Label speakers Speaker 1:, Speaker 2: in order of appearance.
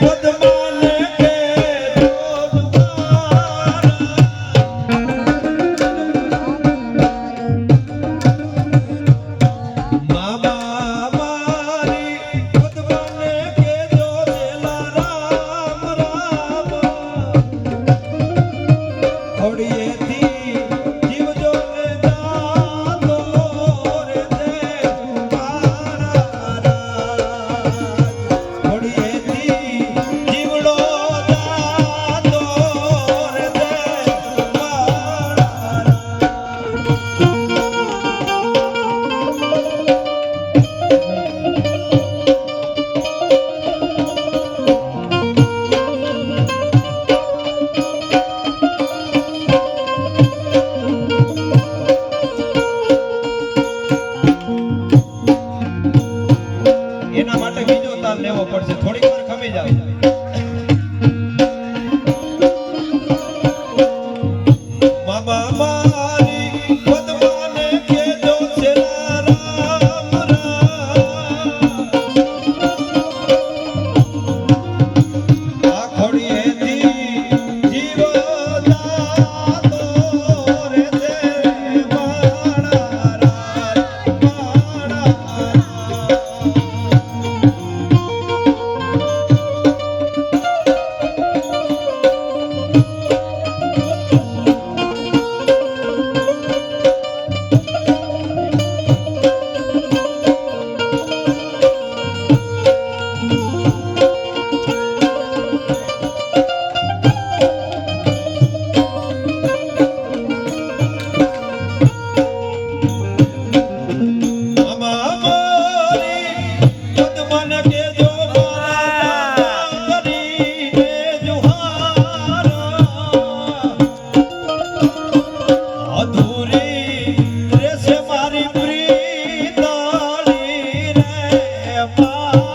Speaker 1: but the જાવ મામા गा